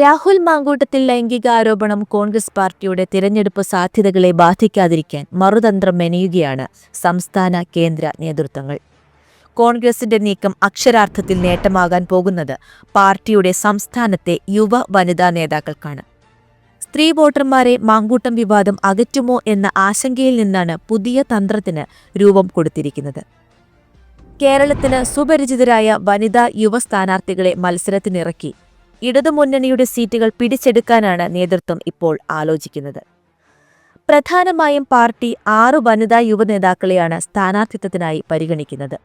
രാഹുൽ മാങ്കൂട്ടത്തിൽ ലൈംഗിക ആരോപണം കോൺഗ്രസ് പാർട്ടിയുടെ തിരഞ്ഞെടുപ്പ് സാധ്യതകളെ ബാധിക്കാതിരിക്കാൻ മറുതന്ത്രം മെനയുകയാണ് സംസ്ഥാന കേന്ദ്ര നേതൃത്വങ്ങൾ. കോൺഗ്രസിന്റെ നീക്കം അക്ഷരാർത്ഥത്തിൽ നേട്ടമാകാൻ പോകുന്നത് പാർട്ടിയുടെ സംസ്ഥാനത്തെ യുവ വനിതാ നേതാക്കൾക്കാണ്. സ്ത്രീ വോട്ടർമാരെ മാങ്കൂട്ടം വിവാദം അകറ്റുമോ എന്ന ആശങ്കയിൽ നിന്നാണ് പുതിയ തന്ത്രത്തിന് രൂപം കൊടുത്തിരിക്കുന്നത്. കേരളത്തിന് സുപരിചിതരായ വനിതാ യുവ സ്ഥാനാർത്ഥികളെ മത്സരത്തിനിറക്കി ഇടതുമുന്നണിയുടെ സീറ്റുകൾ പിടിച്ചെടുക്കാനാണ് നേതൃത്വം ഇപ്പോൾ ആലോചിക്കുന്നത്. പ്രധാനമായും പാർട്ടി ആറു വനിതാ യുവനേതാക്കളെയാണ് സ്ഥാനാർത്ഥിത്വത്തിനായി പരിഗണിക്കുന്നത്.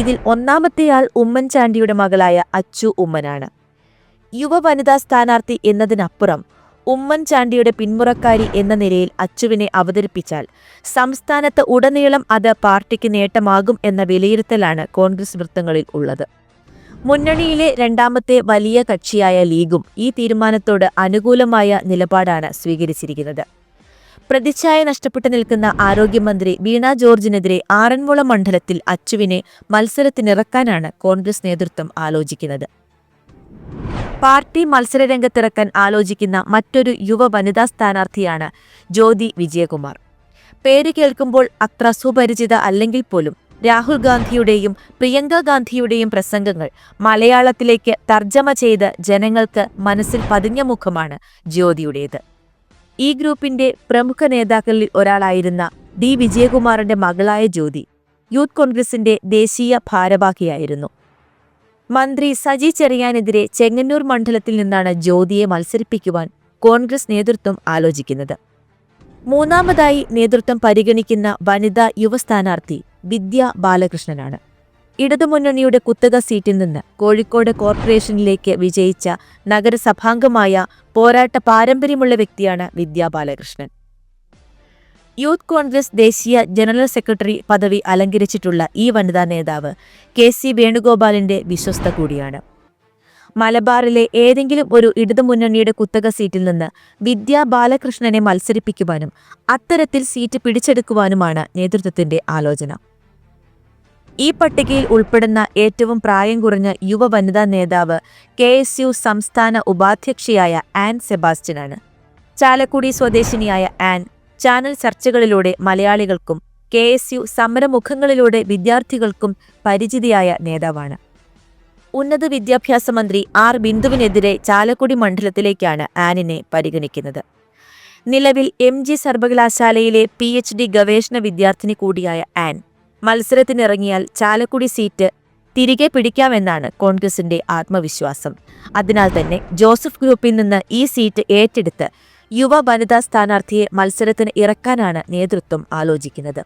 ഇതിൽ ഒന്നാമത്തെയാൾ ഉമ്മൻചാണ്ടിയുടെ മകളായ അച്ചു ഉമ്മനാണ്. യുവ വനിതാ സ്ഥാനാർത്ഥി എന്നതിനപ്പുറം ഉമ്മൻചാണ്ടിയുടെ പിന്മുറക്കാരി എന്ന നിലയിൽ അച്ചുവിനെ അവതരിപ്പിച്ചാൽ സംസ്ഥാനത്ത് ഉടനീളം അത് പാർട്ടിക്ക് നേട്ടമാകും എന്ന വിലയിരുത്തലാണ് കോൺഗ്രസ് വൃത്തങ്ങളിൽ ഉള്ളത്. മുന്നണിയിലെ രണ്ടാമത്തെ വലിയ കക്ഷിയായ ലീഗും ഈ തീരുമാനത്തോട് അനുകൂലമായ നിലപാടാണ് സ്വീകരിച്ചിരിക്കുന്നത്. പ്രതിച്ഛായ നഷ്ടപ്പെട്ടു നിൽക്കുന്ന ആരോഗ്യമന്ത്രി വീണ ജോർജിനെതിരെ ആറന്മുള മണ്ഡലത്തിൽ അച്ചുവിനെ മത്സരത്തിനിറക്കാനാണ് കോൺഗ്രസ് നേതൃത്വം ആലോചിക്കുന്നത്. പാർട്ടി മത്സരരംഗത്തിറക്കാൻ ആലോചിക്കുന്ന മറ്റൊരു യുവ വനിതാ സ്ഥാനാർത്ഥിയാണ് ജ്യോതി വിജയകുമാർ. പേര് കേൾക്കുമ്പോൾ അത്ര സുപരിചിത അല്ലെങ്കിൽ പോലും രാഹുൽ ഗാന്ധിയുടെയും പ്രിയങ്ക ഗാന്ധിയുടെയും പ്രസംഗങ്ങൾ മലയാളത്തിലേക്ക് തർജമ ചെയ്ത് ജനങ്ങൾക്ക് മനസ്സിൽ പതിഞ്ഞ മുഖമാണ് ജ്യോതിയുടേത്. ഈ ഗ്രൂപ്പിന്റെ പ്രമുഖ നേതാക്കളിൽ ഒരാളായിരുന്ന ഡി. വിജയകുമാറിന്റെ മകളായ ജ്യോതി യൂത്ത് കോൺഗ്രസിന്റെ ദേശീയ ഭാരവാഹിയായിരുന്നു. മന്ത്രി സജി ചെറിയാനെതിരെ ചെങ്ങന്നൂർ മണ്ഡലത്തിൽ നിന്നാണ് ജ്യോതിയെ മത്സരിപ്പിക്കുവാൻ കോൺഗ്രസ് നേതൃത്വം ആലോചിക്കുന്നത്. മൂന്നാമതായി നേതൃത്വം പരിഗണിക്കുന്ന വനിതാ യുവ സ്ഥാനാർത്ഥി വിദ്യ ബാലകൃഷ്ണനാണ്. ഇടതുമുന്നണിയുടെ കുത്തക സീറ്റിൽ നിന്ന് കോഴിക്കോട് കോർപ്പറേഷനിലേക്ക് വിജയിച്ച നഗരസഭാംഗമായ പോരാട്ട പാരമ്പര്യമുള്ള വ്യക്തിയാണ് വിദ്യ ബാലകൃഷ്ണൻ. യൂത്ത് കോൺഗ്രസ് ദേശീയ ജനറൽ സെക്രട്ടറി പദവി അലങ്കരിച്ചിട്ടുള്ള ഈ വനിതാ നേതാവ് കെ സി വേണുഗോപാലിന്റെ വിശ്വസ്ത കൂടിയാണ്. മലബാറിലെ ഏതെങ്കിലും ഒരു ഇടതുമുന്നണിയുടെ കുത്തക സീറ്റിൽ നിന്ന് വിദ്യാ ബാലകൃഷ്ണനെ മത്സരിപ്പിക്കുവാനും അത്തരത്തിൽ സീറ്റ് പിടിച്ചെടുക്കുവാനുമാണ് നേതൃത്വത്തിന്റെ ആലോചന. ഈ പട്ടികയിൽ ഉൾപ്പെടുന്ന ഏറ്റവും പ്രായം കുറഞ്ഞ യുവ വനിതാ നേതാവ് കെ എസ് യു സംസ്ഥാന ഉപാധ്യക്ഷയായ ആൻ സെബാസ്റ്റ്യനാണ്. ചാലക്കുടി സ്വദേശിനിയായ ആൻ ചാനൽ ചർച്ചകളിലൂടെ മലയാളികൾക്കും കെ എസ് യു സമരമുഖങ്ങളിലൂടെ വിദ്യാർത്ഥികൾക്കും പരിചിതിയായ നേതാവാണ്. ഉന്നത വിദ്യാഭ്യാസ മന്ത്രി ആർ ബിന്ദുവിനെതിരെ ചാലക്കുടി മണ്ഡലത്തിലേക്കാണ് ആനിനെ പരിഗണിക്കുന്നത്. നിലവിൽ എം ജി സർവകലാശാലയിലെ പി എച്ച് ഡി ഗവേഷണ വിദ്യാർത്ഥിനി കൂടിയായ ആൻ. മത്സരത്തിനിറങ്ങിയാൽ ചാലക്കുടി സീറ്റ് തിരികെ പിടിക്കാമെന്നാണ് കോൺഗ്രസിന്റെ ആത്മവിശ്വാസം. അതിനാൽ തന്നെ ജോസഫ് ഗ്രൂപ്പിൽ നിന്ന് ഈ സീറ്റ് ഏറ്റെടുത്ത് യുവ വനിതാ സ്ഥാനാർത്ഥിയെ മത്സരത്തിന് ഇറക്കാനാണ് നേതൃത്വം ആലോചിക്കുന്നത്.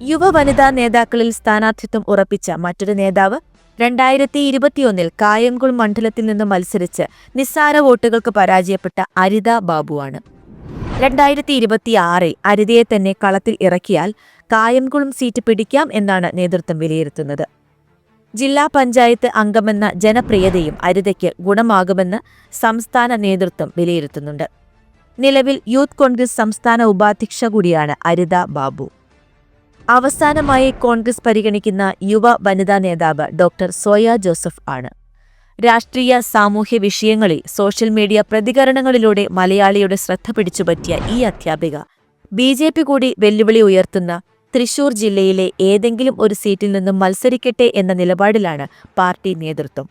യുവ വനിതാ നേതാക്കളിൽ സ്ഥാനാർത്ഥിത്വം ഉറപ്പിച്ച മറ്റൊരു നേതാവ് രണ്ടായിരത്തി ഇരുപത്തിയൊന്നിൽ കായംകുൾ മണ്ഡലത്തിൽ നിന്ന് മത്സരിച്ച് നിസ്സാര വോട്ടുകൾക്ക് പരാജയപ്പെട്ട അരിത ബാബുവാണ്. രണ്ടായിരത്തി ഇരുപത്തിയാറിൽ അരിതയെ തന്നെ കളത്തിൽ ഇറക്കിയാൽ കായംകുളം സീറ്റ് പിടിക്കാം എന്നാണ് നേതൃത്വം വിലയിരുത്തുന്നത്. ജില്ലാ പഞ്ചായത്ത് അംഗമെന്ന ജനപ്രിയതയും അരിതയ്ക്ക് ഗുണമാകുമെന്ന് സംസ്ഥാന നേതൃത്വം വിലയിരുത്തുന്നുണ്ട്. നിലവിൽ യൂത്ത് കോൺഗ്രസ് സംസ്ഥാന ഉപാധ്യക്ഷ കൂടിയാണ് അരിത ബാബു. അവസാനമായി കോൺഗ്രസ് പരിഗണിക്കുന്ന യുവ വനിതാ നേതാവ് ഡോക്ടർ സോയ ജോസഫ് ആണ്. രാഷ്ട്രീയ സാമൂഹ്യ വിഷയങ്ങളിൽ സോഷ്യൽ മീഡിയ പ്രതികരണങ്ങളിലൂടെ മലയാളിയുടെ ശ്രദ്ധ പിടിച്ചുപറ്റിയ ഈ അധ്യാപിക ബി ജെ പി കൂടി വെല്ലുവിളി ഉയർത്തുന്ന തൃശൂർ ജില്ലയിലെ ഏതെങ്കിലും ഒരു സീറ്റിൽ നിന്നും മത്സരിക്കട്ടെ എന്ന നിലപാടിലാണ് പാർട്ടി നേതൃത്വം.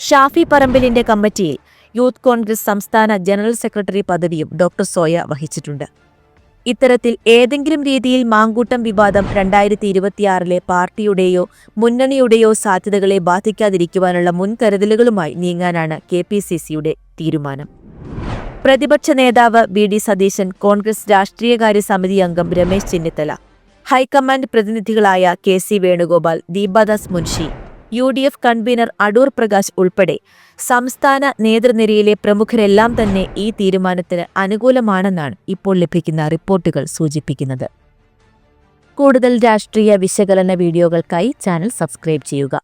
ഷാഫി പറമ്പിലിന്റെ കമ്മിറ്റിയിൽ യൂത്ത് കോൺഗ്രസ് സംസ്ഥാന ജനറൽ സെക്രട്ടറി പദവിയും ഡോക്ടർ സോയ വഹിച്ചിട്ടുണ്ട്. ഇത്തരത്തിൽ ഏതെങ്കിലും രീതിയിൽ മാങ്കൂട്ടം വിവാദം രണ്ടായിരത്തി ഇരുപത്തിയാറിലെ പാർട്ടിയുടെയോ മുന്നണിയുടെയോ സാധ്യതകളെ ബാധിക്കാതിരിക്കുവാനുള്ള മുൻകരുതലുകളുമായി നീങ്ങാനാണ് കെ പി സി സിയുടെ തീരുമാനം. പ്രതിപക്ഷ നേതാവ് വി ഡി സതീശൻ കോൺഗ്രസ് രാഷ്ട്രീയകാര്യ സമിതി അംഗം Ramesh Chennithala high command പ്രതിനിധികളായ K C Venugopal Deepadas Munshi U D F convener Adoor Prakash ഉൾപ്പെടെ സംസ്ഥാന നേതൃനിരയിലെ പ്രമുഖരെല്ലാം തന്നെ ഈ തീരുമാനത്തിന് അനുകൂലമാണെന്നാണ് ഇപ്പോൾ ലഭിക്കുന്ന റിപ്പോർട്ടുകൾ സൂചിപ്പിക്കുന്നത്. കൂടുതൽ രാഷ്ട്രീയ വിശകലന വീഡിയോകൾക്കായി ചാനൽ സബ്സ്ക്രൈബ് ചെയ്യുക.